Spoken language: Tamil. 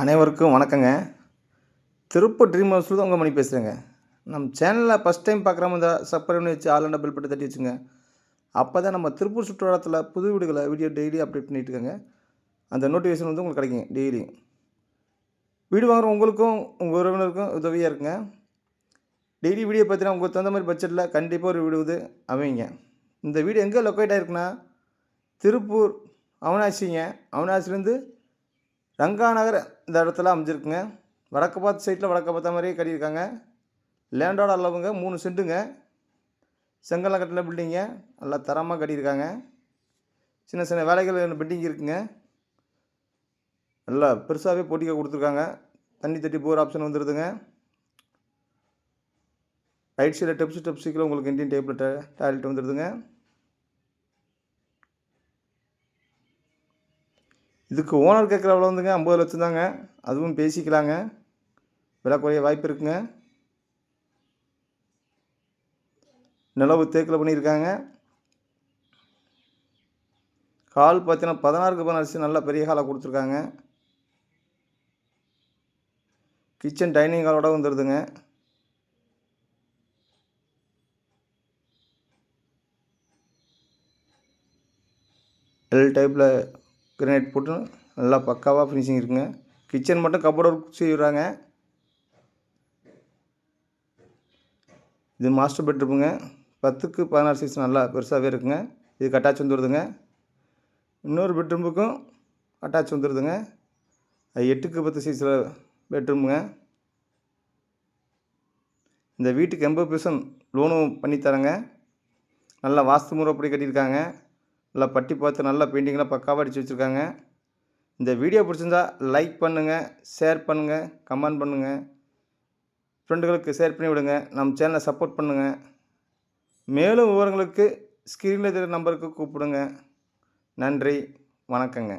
அனைவருக்கும் வணக்கங்க. திருப்பூர் ட்ரீம் ஹவுஸில் தான் உங்கள் மணி பேசுகிறேங்க நம்ம சேனலில் ஃபஸ்ட் டைம் பார்க்குற இந்த சப்ஸ்கிரைப் பண்ணி வச்சு ஆல் பில் பட்டு தட்டி வச்சுங்க. அப்போ தான் நம்ம திருப்பூர் சுற்றுலாத்தில் புது வீடுகளை வீடியோ டெய்லி அப்டேட் பண்ணிட்டு இருக்கேங்க. அந்த நோட்டிஃபிகேஷன் வந்து உங்களுக்கு கிடைக்கும் டெய்லி வீடு வாங்குற உங்களுக்கும் உங்கள் உறவினருக்கும் உதவியாக இருக்குங்க. டெய்லி வீடியோ பார்த்தீங்கன்னா உங்களுக்கு தகுந்த மாதிரி பட்ஜெட்டில் கண்டிப்பாக ஒரு வீடு வந்து அமைங்க இந்த வீடு எங்கே லொக்கேட் ஆகிருக்குன்னா திருப்பூர் அவனாசிங்க. அவனாசிலேருந்து ரங்கா நகர் இந்த இடத்துல அமைஞ்சிருக்குங்க. வடக்கு பார்த்து சைட்டில் வடக்கு பார்த்த மாதிரியே கட்டியிருக்காங்க. லேண்டோட அளவுங்க மூணு சென்ட்டுங்க செங்கல்லாம் கட்டின பில்டிங்க நல்லா தரமாக கட்டியிருக்காங்க. சின்ன சின்ன வேலைகள் பில்டிங் இருக்குங்க. நல்லா பெருசாகவே போட்டிக்க கொடுத்துருக்காங்க. தண்ணி தட்டி போகிற ஆப்ஷன் வந்துடுதுங்க ரைட் சைடில் டெப்ஸ் டெப்ஸுக்கில் உங்களுக்கு இந்தியன் டேப்பில் டாய்லெட் வந்துடுதுங்க இதுக்கு ஓனர் கேட்குற அவ்வளோ வந்துங்க ஐம்பது லட்சம் தாங்க அதுவும் பேசிக்கலாங்க. விலை குறைய வாய்ப்பு இருக்குங்க. நிலவு தேக்கில் பண்ணியிருக்காங்க. ஹால் பார்த்தீங்கன்னா பதினாறுக்கு பதினாறு நல்ல பெரிய ஹாலாக கொடுத்துருக்காங்க. கிச்சன் டைனிங் ஹாலோட வந்துடுதுங்க எல் டைப்பில் கிரனைட் போட்டு நல்லா பக்காவாக ஃபினிஷிங் இருக்குங்க. கிச்சன் மட்டும் கப்போர்ட் ஒர்க் செய்கிறாங்க இது மாஸ்டர் பெட்ரூமுங்க பத்துக்கு பதினாறு சைஸ் நல்லா பெருசாகவே இருக்குங்க. இதுக்கு அட்டாச் வந்துடுதுங்க இன்னொரு பெட்ரூமுக்கும் அட்டாச் வந்துடுதுங்க அது எட்டுக்கு பத்து சைஸில் பெட்ரூமுங்க இந்த வீட்டுக்கு எண்பது பர்சன்ட் லோனும் பண்ணித்தரேங்க. நல்லா வாஸ்து முறைப்படி கட்டியிருக்காங்க. நல்லா பட்டி பார்த்து நல்லா பெயிண்டிங்லாம் பக்காவாக அடித்து வச்சுருக்காங்க. இந்த வீடியோ பிடிச்சிருந்தா லைக் பண்ணுங்கள் ஷேர் பண்ணுங்கள் கமெண்ட் பண்ணுங்கள் ஃப்ரெண்டுகளுக்கு ஷேர் பண்ணி விடுங்க. நம்ம சேனலை சப்போர்ட் பண்ணுங்கள் மேலும் விவரங்களுக்கு ஸ்க்ரீனில் இருக்கிற நம்பருக்கு கூப்பிடுங்க. நன்றி வணக்கங்க.